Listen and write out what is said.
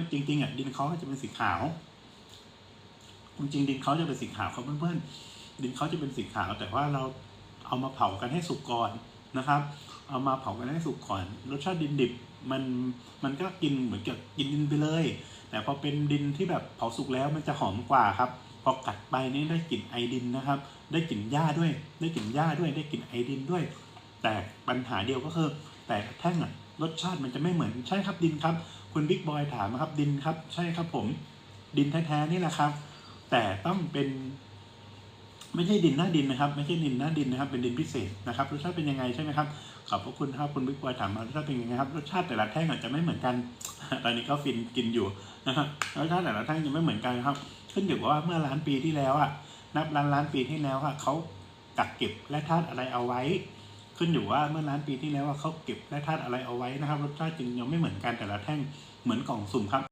ะจริงๆอะดินเขาจะเป็นสีขาวจริงๆดินเขาจะเป็นสีขาวครับเพื่อนๆดินเขาจะเป็นสีขาวแต่ว่าเราเอามาเผากันให้สุกก่อนนะครับ เอามาเผากันให้สุกก่อนรสชาติดินดิบมันมันก็กินเหมือนกับกินดินไปเลย แต่พอเป็นดินที่แบบเผาสุกแล้วมันจะหอมกว่าครับพอกัดไปนี่ได้กลิ่นไอดินนะครับ ได้กลิ่นหญ้าด้วย ได้กลิ่นหญ้าด้วยได้กลิ่นไอดินด้วย แต่ปัญหาเดียวก็คือแต่แท่งอะ รสชาติมันจะไม่เหมือนใช่ครับดินครับ คุณบิ๊กบอยถามนะครับดินครับ ใช่ครับผม ดินแท้ๆนี่แหละครับ แต่ต้องเป็นไม่ใช่ดินหน้าดินนะครับ ไม่ใช่ดินหน้าดินนะครับ เป็นดินพิเศษนะครับรสชาติเป็นยังไงใช่ไหมครับขอบพระคุณครับคุณบิ๊กบอยถามมารสชาติเป็นยังไงครับรสชาติแต่ละแท่งอาจจะไม่เหมือนกัน ตอนนี้ก็ฟินกินอยู่นะครับรสชาติแต่ละแท่งจะไม่เหมือนกันครับ ขึ้นอยู่กับว่าเมื่อล้านปีที่แล้วอะนับล้านล้านปีที่แล้วอะเขากักเก็บและธาตุอะไรเอาไว้ ขึ้นอยู่ว่าเมื่อล้านปีที่แล้วว่าเขาเก็บและธาตุอะไรเอาไว้นะครับ รสชาติจึงยังไม่เหมือนกันแต่ละแท่งเหมือนกล่องสุ่มครับ